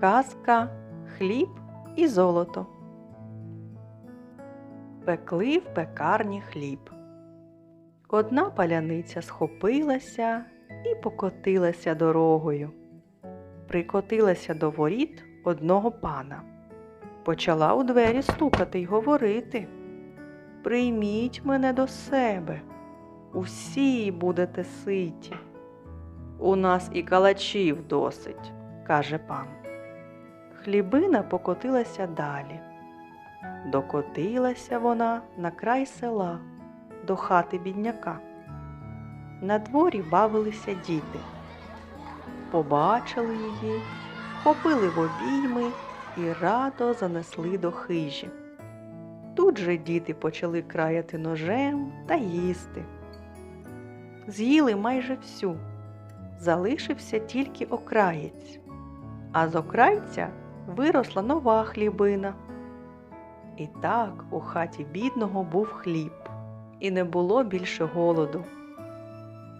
Казка, хліб і золото. Пекли в пекарні хліб. Одна паляниця схопилася і покотилася дорогою. Прикотилася до воріт одного пана. Почала у двері стукати й говорити. Прийміть мене до себе, усі будете ситі. У нас і калачів досить, каже пан. Хлібина покотилася далі. Докотилася вона на край села, до хати бідняка. На дворі бавилися діти. Побачили її, вхопили в обійми і радо занесли до хижі. Тут же діти почали краяти ножем та їсти. З'їли майже всю, залишився тільки окраєць, а з окрайця виросла нова хлібина. І так у хаті бідного був хліб, і не було більше голоду.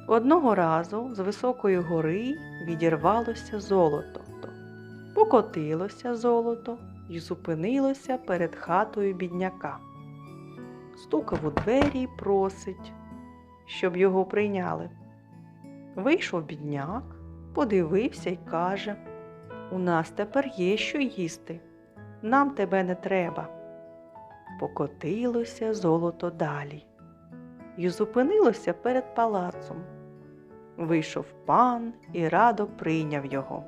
Одного разу з високої гори відірвалося золото, покотилося золото і зупинилося перед хатою бідняка. Стукав у двері й просить, щоб його прийняли. Вийшов бідняк, подивився й каже У нас тепер є що їсти, нам тебе не треба. Покотилося золото далі й зупинилося перед палацом. Вийшов пан і радо прийняв його.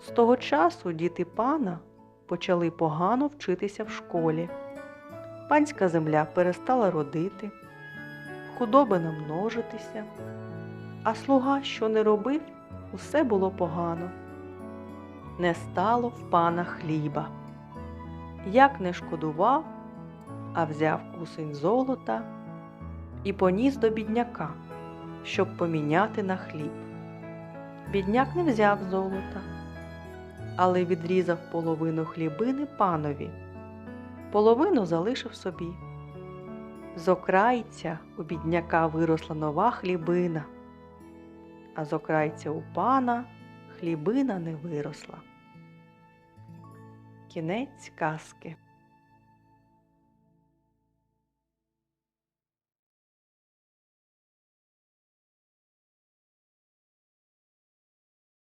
З того часу діти пана почали погано вчитися в школі. Панська земля перестала родити, худоби намножитися, а слуга, що не робив, усе було погано. Не стало в пана хліба. Як не шкодував, а взяв кусень золота і поніс до бідняка, щоб поміняти на хліб. Бідняк не взяв золота, але відрізав половину хлібини панові, половину залишив собі. З окрайця у бідняка виросла нова хлібина, а з окрайця у пана хлібина не виросла. Кінець казки.